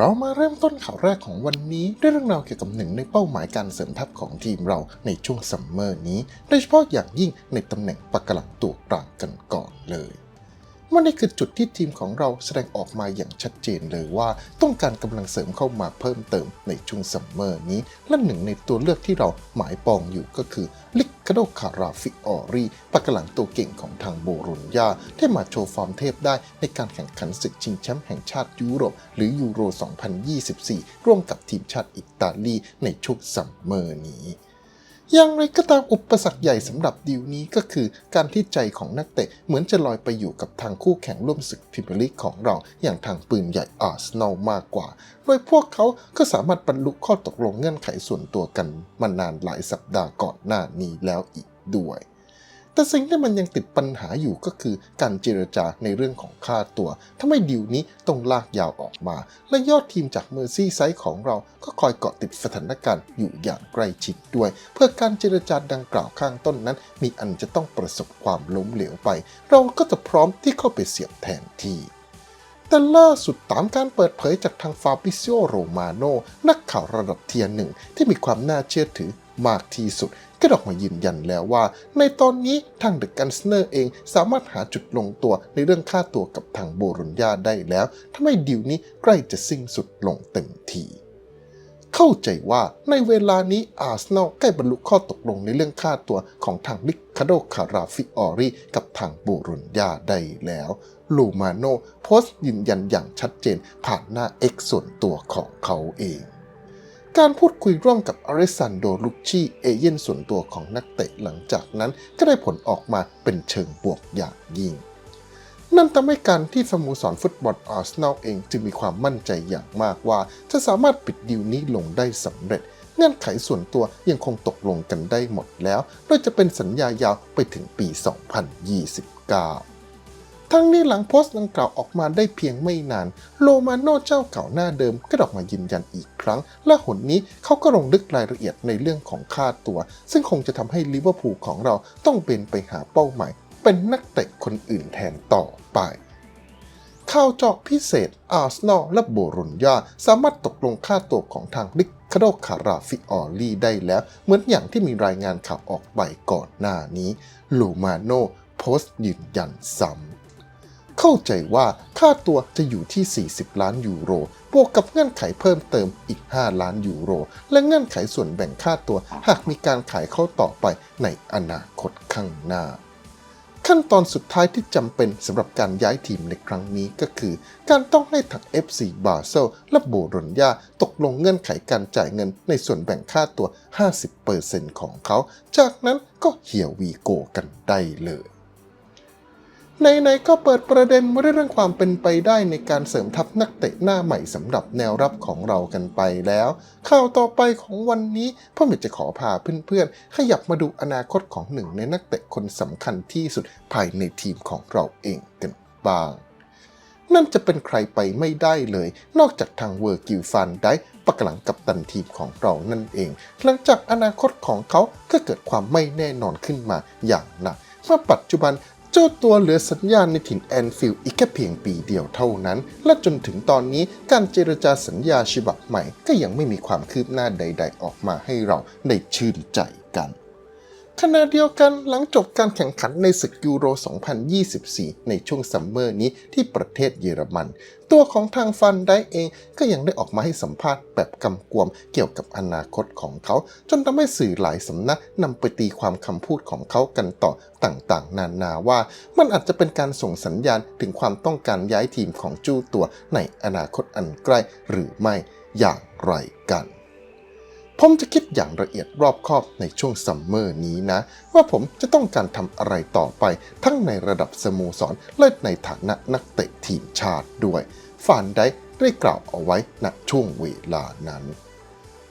เรามาเริ่มต้นข่าวแรกของวันนี้ ด้วยเรื่องราวเกี่ยวกับหนึ่งในเป้าหมายการเสริมทัพของทีมเราในช่วงซัมเมอร์นี้ โดยเฉพาะอย่างยิ่งในตำแหน่งปักหลังตัวกลางกันก่อนเลย มันนี่คือจุดที่ทีมของเราแสดงออกมาอย่างชัดเจนเลยว่า ต้องการกำลังเสริมเข้ามาเพิ่มเติมในช่วงซัมเมอร์นี้ และหนึ่งในตัวเลือกที่เราหมายปองอยู่ก็คือลิกคาโดคาราฟิออรีปะกลังตัวเก่งของทางโบรุนยาที่มาโชว์ฟอร์มเทพได้ในการแข่งขันศึกชิงแชมป์แห่งชาติยุโรป หรือยูโร 2024 ร่วมกับทีมชาติอิตาลีในช่วงซัมเมอร์นี้ อย่างไรก็ตามอุปสรรคใหญ่สำหรับดีลนี้ก็คือการที่ใจของนักเตะเหมือนจะลอยไปอยู่กับทางคู่แข่งร่วมศึกพรีเมียร์ลีกของเราอย่างทางปืนใหญ่อาร์เซนอลมากกว่า โดยพวกเขาก็สามารถบรรลุข้อตกลงเงื่อนไขส่วนตัวกันมานานหลายสัปดาห์ก่อนหน้านี้แล้วอีกด้วย แต่สิ่งที่มันยังติดปัญหาอยู่ก็คือการเจรจาในเรื่องของค่าตัวทำให้ดีลนี้ต้องลากยาวออกมา และยอดทีมจากเมอร์ซี่ไซด์ของเราก็คอยเกาะติดสถานการณ์อยู่อย่างใกล้ชิดด้วย เพื่อการเจรจาดังกล่าวข้างต้นนั้น มีอันจะต้องประสบความล้มเหลวไป เราก็จะพร้อมที่เข้าไปเสียบแทนที่แต่ล่าสุดตามการเปิดเผยจากทางฟาบิซิโอโรมาโนนักข่าวระดับเทียร์หนึ่งที่มีความน่าเชื่อถือมากที่สุด ก็ออกมายืนยันแล้วว่า ในตอนนี้ทางเดอะกันสเนอร์เองสามารถหาจุดลงตัวในเรื่องค่าตัวกับทางโบรุนยาได้แล้วทำให้ดีลนี้ใกล้จะสิ้นสุดลงเต็มทีเข้าใจว่าในเวลานี้อาร์เซนอลใกล้บรรลุข้อตกลงในเรื่องค่าตัวของทางลิคาโดคาราฟิออรีกับทางโบรุนยาได้แล้ว ลูมาโนโพสต์ยืนยันอย่างชัดเจนผ่านหน้า X ส่วนตัวของเขาเอง การพูดคุยร่วมกับอเรซันโดลุกชีเอเย่นส่วนตัวของนักเตะหลังจากนั้นก็ได้ผลออกมาเป็นเชิงบวกอย่างยิ่ง นั่นทำให้การที่สโมสรฟุตบอลอาร์เซนอลเองจึงมีความมั่นใจอย่างมากว่า จะสามารถปิดดีลนี้ลงได้สำเร็จ เงื่อนไขส่วนตัวยังคงตกลงกันได้หมดแล้ว โดยจะเป็นสัญญายาวไปถึงปี 2029 ทั้งนี้หลังโพสต์ดังกล่าวออกมาได้เพียงไม่นาน โลมาโนเจ้าเก่าหน้าเดิมก็ออกมายืนยันอีกครั้ง และหนนี้เขาก็ลงลึกรายละเอียดในเรื่องของค่าตัว ซึ่งคงจะทำให้ลิเวอร์พูลของเราต้องเป็นไปหาเป้าหมาย เป็นนักเตะคนอื่นแทนต่อไปข่าวเจาะพิเศษ อาร์เซนอลและโบรุนยาสามารถตกลงค่าตัวของทางลิกคาโดคาราฟิออรีได้แล้ว เหมือนอย่างที่มีรายงานข่าวออกไปก่อนหน้านี้ ลูมาโนโพสต์ยืนยันซ้ำ เข้าใจว่าค่าตัวจะอยู่ที่ 40 ล้านยูโร บวกกับเงื่อนไขเพิ่มเติมอีก 5 ล้านยูโร และเงื่อนไขส่วนแบ่งค่าตัว หากมีการขายเข้าต่อไปในอนาคตข้างหน้า ขั้นตอนสุดท้ายที่จำเป็นสำหรับการย้ายทีมในครั้งนี้ก็คือ การต้องให้ถัก FC บาเซลและโบรอนยาตกลงเงื่อนไขการจ่ายเงินในส่วนแบ่งค่าตัว 50%ของเขา จากนั้นก็เหี่ยววีโกกันได้เลย ในๆก็เปิดประเด็นเรื่องความเป็นไปได้ในการเสริมทัพนักเตะหน้าใหม่สำหรับแนวรับของเรากันไปแล้ว ข่าวต่อไปของวันนี้พ่อเมจะขอพาเพื่อนๆ ขยับมาดูอนาคตของหนึ่งในนักเตะคนสำคัญที่สุดภายในทีมของเราเองกันบ้าง นั่นจะเป็นใครไปไม่ได้เลย นอกจากทางเวอร์กิลฟันได้ปักหลังกับตันทีมของเรานั่นเอง หลังจากอนาคตของเขาก็เกิดความไม่แน่นอนขึ้นมาอย่างหนักเมื่อปัจจุบัน เจ้าตัวเหลือสัญญาณในถิ่นแอนฟิลด์อีกแค่เพียงปีเดียวเท่านั้น และจนถึงตอนนี้การเจรจาสัญญาฉบับใหม่ก็ยังไม่มีความคืบหน้าใด ๆ ออกมาให้เราได้ชื่นใจกัน ขณะเดียวกันหลังจบการแข่งขันในศึกยูโร 2024 ในช่วงซัมเมอร์นี้ที่ประเทศเยอรมัน ตัวของทางฟันได้เองก็ยังได้ออกมาให้สัมภาษณ์แบบกำกวมเกี่ยวกับอนาคตของเขา จนทำให้สื่อหลายสำนักนำไปตีความคำพูดของเขากันต่อต่างๆ นานาว่า มันอาจจะเป็นการส่งสัญญาณถึงความต้องการย้ายทีมของจู้ตัวในอนาคตอันใกล้หรือไม่อย่างไรกัน ผมจะคิดอย่างละเอียดรอบคอบในช่วงซัมเมอร์นี้นะ ว่าผมจะต้องการทำอะไรต่อไปทั้งในระดับสโมสรและในฐานะนักเตะทีมชาติด้วยฟานได้ได้กล่าวเอาไว้ณช่วงเวลานั้น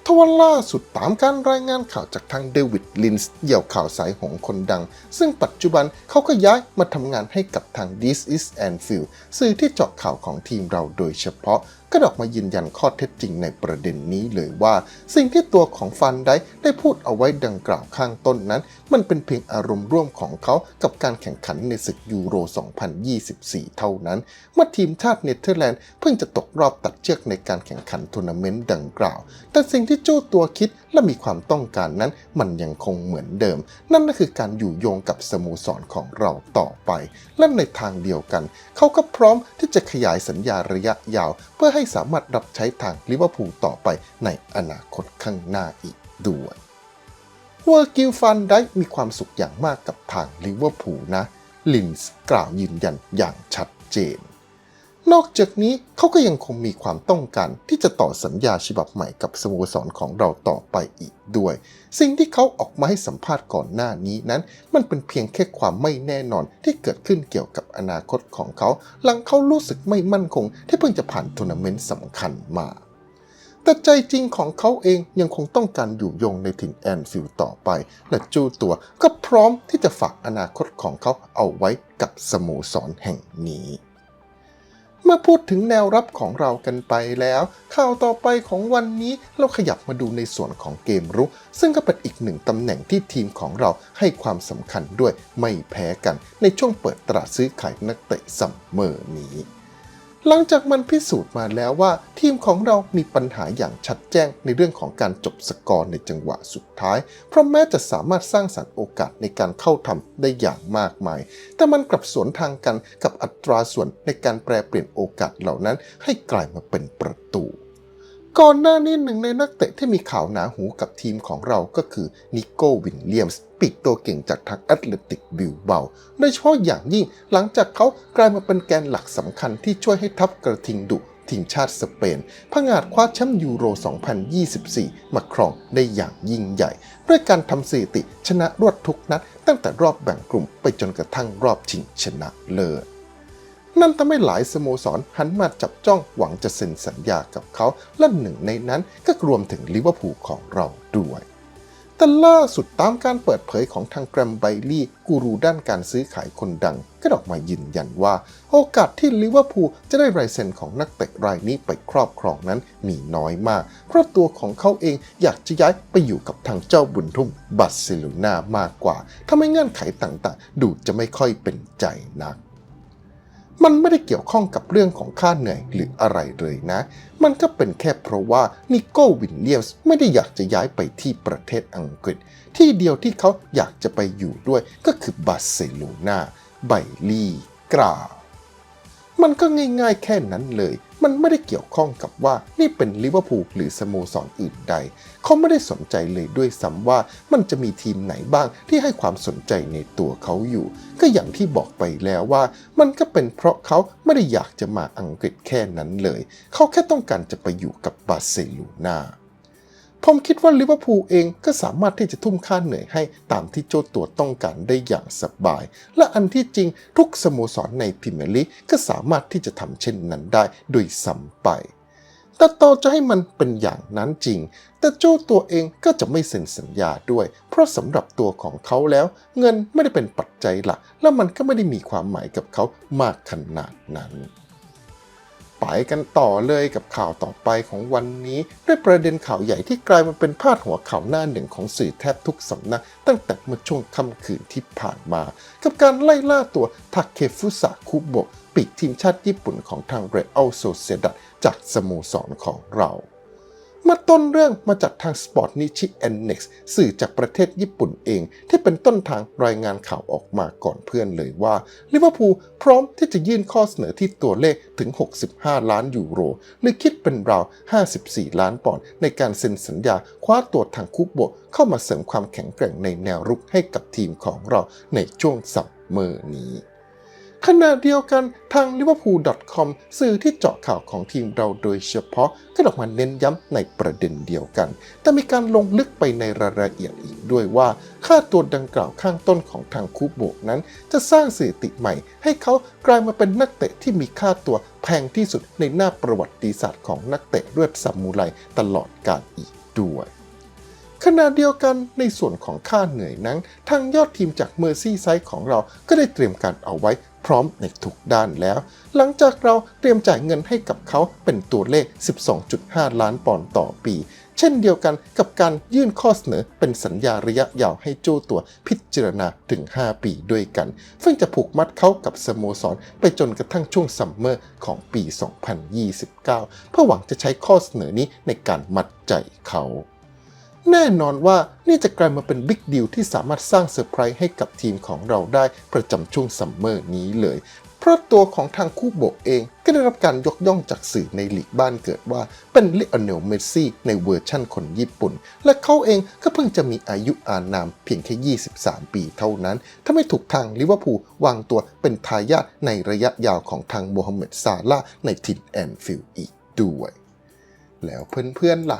ทว่าล่าสุดตามการรายงานข่าวจากทางเดวิดลินส์เหยี่ยวข่าวสายหงคนดัง ซึ่งปัจจุบันเขาก็ย้ายมาทำงานให้กับทาง This is Anfield สื่อที่เจาะข่าวของทีมเราโดยเฉพาะก็ออกมายืนยันข้อเท็จจริงในประเด็นนี้เลยว่า สิ่งที่ตัวของฟันไดได้พูดเอาไว้ดังกล่าวข้างต้นนั้น มันเป็นเพียงอารมณ์ร่วมของเขากับการแข่งขันในศึกยูโร 2024 เท่านั้น เมื่อทีมชาติเนเธอร์แลนด์เพิ่งจะตกรอบตัดเชือกในการแข่งขันทัวร์นาเมนต์ดังกล่าว แต่สิ่งที่เจ้าตัวคิดและมีความต้องการนั้น มันยังคงเหมือนเดิม นั่นก็คือการอยู่โยงกับสโมสรของเราต่อไป และในทางเดียวกัน เขาก็พร้อมที่จะขยายสัญญาระยะยาว เพื่อให้สามารถรับใช้ทางลิเวอร์พูลต่อไปในอนาคตข้างหน้าอีกด้วยวอร์กิลฟันได้มีความสุขอย่างมากกับทางลิเวอร์พูลนะ ลินส์กล่าวยืนยันอย่างชัดเจน นอกจากนี้เขาก็ยังคงมีความต้องการที่จะต่อสัญญาฉบับใหม่กับสโมสรของเราต่อไปอีกด้วย สิ่งที่เขาออกมาให้สัมภาษณ์ก่อนหน้านี้นั้น มันเป็นเพียงแค่ความไม่แน่นอนที่เกิดขึ้นเกี่ยวกับอนาคตของเขา หลังเขารู้สึกไม่มั่นคง ที่เพิ่งจะผ่านทัวร์นาเมนต์สำคัญมาแต่ใจจริงของเขาเองยังคงต้องการอยู่ยงในถิ่นแอนฟิลด์ต่อไป และจูตัวก็พร้อมที่จะฝากอนาคตของเขาเอาไว้กับสโมสรแห่งนี้ เมื่อพูดถึงแนวรับของเรากันไปแล้ว ข่าวต่อไปของวันนี้เราขยับมาดูในส่วนของเกมรุก ซึ่งก็เป็นอีกหนึ่งตำแหน่งที่ทีมของเราให้ความสำคัญด้วยไม่แพ้กันในช่วงเปิดตลาดซื้อขายนักเตะซัมเมอร์นี้ หลังจากมันพิสูจน์มาแล้วว่า ทีมของเรามีปัญหาอย่างชัดแจ้งในเรื่องของการจบสกอร์ในจังหวะสุดท้าย เพราะแม้จะสามารถสร้างสรรค์โอกาสในการเข้าทำได้อย่างมากมาย แต่มันกลับสวนทางกันกับอัตราส่วนในการแปลเปลี่ยนโอกาสเหล่านั้นให้กลายมาเป็นประตู ก่อนหน้านี้หนึ่งในนักเตะที่มีข่าวหนาหูกับทีมของเราก็คือนิโก้วินเลียมส์ปีกตัวเก่งจากทางแอตเลติกบิลเบาโดยเฉพาะอย่างยิ่งหลังจากเขากลายมาเป็นแกนหลักสำคัญที่ช่วยให้ทัพกระทิงดุทีมชาติสเปนผงาดคว้าแชมป์ยูโร 2024 มาครองได้อย่างยิ่งใหญ่ ด้วยการทำสถิติชนะรวดทุกนัด ตั้งแต่รอบแบ่งกลุ่มไปจนกระทั่งรอบชิงชนะเลิศ นั่นทำให้หลายสโมสรหันมาจับจ้องหวังจะเซ็นสัญญากับเขา และหนึ่งในนั้นก็รวมถึงลิเวอร์พูลของเราด้วยแต่ล่าสุดตามการเปิดเผยของทางแกรมไบลี่กูรูด้านการซื้อขายคนดัง ก็ออกมายืนยันว่า โอกาสที่ลิเวอร์พูลจะได้ลายเซ็นของนักเตะรายนี้ไปครอบครองนั้นมีน้อยมาก เพราะตัวของเขาเองอยากจะย้ายไปอยู่กับทางเจ้าบุญทุ่มบาร์เซโลนามากกว่าทำให้เงื่อนไขต่างๆ ดูจะไม่ค่อยเป็นใจนัก มันไม่ได้เกี่ยวข้องกับเรื่องของค่าเหนื่อยหรืออะไรเลยนะ มันก็เป็นแค่เพราะว่านิโก้วินเลียมส์ไม่ได้อยากจะย้ายไปที่ประเทศอังกฤษ ที่เดียวที่เขาอยากจะไปอยู่ด้วยก็คือบาร์เซโลนาไบลีกรามันก็ง่ายๆแค่นั้นเลย มันไม่ได้เกี่ยวข้องกับว่านี่เป็นลิเวอร์พูลหรือสโมสรอื่นใด เขาไม่ได้สนใจเลยด้วยซ้ำว่ามันจะมีทีมไหนบ้างที่ให้ความสนใจในตัวเขาอยู่ ก็อย่างที่บอกไปแล้วว่า มันก็เป็นเพราะเขาไม่ได้อยากจะมาอังกฤษแค่นั้นเลย เขาแค่ต้องการจะไปอยู่กับบาร์เซโลนา ผมคิดว่าลิเวอร์พูลเองก็สามารถที่จะทุ่มค่าเหนื่อยให้ตามที่โจตัวต้องการได้อย่างสบาย และอันที่จริงทุกสโมสรในพรีเมียร์ลีกก็สามารถที่จะทำเช่นนั้นได้โดยซ้ำไปแต่ต่อจะให้มันเป็นอย่างนั้นจริง แต่โจ้ตัวเองก็จะไม่เซ็นสัญญาด้วย เพราะสำหรับตัวของเขาแล้ว เงินไม่ได้เป็นปัจจัยหลัก และมันก็ไม่ได้มีความหมายกับเขามากขนาดนั้น ไปกันต่อเลยกับข่าวต่อไปของวันนี้ ด้วยประเด็นข่าวใหญ่ที่กลายมาเป็นพาดหัวข่าวหน้าหนึ่งของสื่อแทบทุกสำนัก ตั้งแต่เมื่อช่วงค่ำคืนที่ผ่านมา กับการไล่ล่าตัวทาเคฟุสะคุโบะปีกทีมชาติญี่ปุ่นของทางเรอัลโซเซดัตจากสโมสรของเรา มาต้นเรื่องมาจากทาง Sport Nichi Annex สื่อจากประเทศญี่ปุ่นเอง ที่เป็นต้นทางรายงานข่าวออกมาก่อนเพื่อนเลยว่าลิเวอร์พูลพร้อมที่จะยื่นข้อเสนอที่ตัวเลขถึง 65 ล้านยูโร หรือคิดเป็นราว 54 ล้านปอนด์ในการเซ็นสัญญาคว้าตัวทางคุกโบเข้ามาเสริมความแข็งแกร่งในแนวรุกให้กับทีมของเราในช่วงสัปเมอร์นี้ ขณะเดียวกันทาง liverpool.com สื่อที่เจาะข่าวของทีมเราโดยเฉพาะก็ออกมาเน้นย้ำในประเด็นเดียวกัน แต่มีการลงลึกไปในรายละเอียดอีกด้วยว่า ค่าตัวดังกล่าวข้างต้นของทางคูโบกนั้น จะสร้างสถิติใหม่ ให้เขากลายมาเป็นนักเตะที่มีค่าตัวแพงที่สุดในหน้าประวัติศาสตร์ของนักเตะเลือดซามูไรตลอดกาลอีกด้วยขณะเดียวกันในส่วนของค่าเหนื่อยนั้น ทางยอดทีมจากเมอร์ซี่ไซด์ของเราก็ได้เตรียมการเอาไว้ พร้อมในทุกด้านแล้ว หลังจากเราเตรียมจ่ายเงินให้กับเขาเป็นตัวเลข 12.5 ล้านปอนด์ต่อปี เช่นเดียวกันกับการยื่นข้อเสนอเป็นสัญญาระยะยาวให้โจ้ตัวพิจารณาถึง 5 ปีด้วยกัน ซึ่งจะผูกมัดเขากับสโมสรไปจนกระทั่งช่วงซัมเมอร์ของปี 2029 เพื่อหวังจะใช้ข้อเสนอนี้ในการมัดใจเขา แน่นอนว่านี่จะกลายมาเป็นบิ๊กดีลที่สามารถสร้างเซอร์ไพรส์ให้กับทีมของเราได้ประจำช่วงซัมเมอร์นี้เลย เพราะตัวของทางคู่โบกเองก็ได้รับการยกย่องจากสื่อในหลีกบ้านเกิดว่าเป็นลิโอเนลเมสซี่ในเวอร์ชั่นคนญี่ปุ่น และเขาเองก็เพิ่งจะมีอายุอานามเพียงแค่ 23 ปีเท่านั้น ถ้าไม่ถูกทางลิเวอร์พูลวางตัวเป็นทายาทในระยะยาวของทางโมฮัมเหม็ดซาลาในทินแอนฟิลด์อีกด้วย แล้วเพื่อนๆล่ะ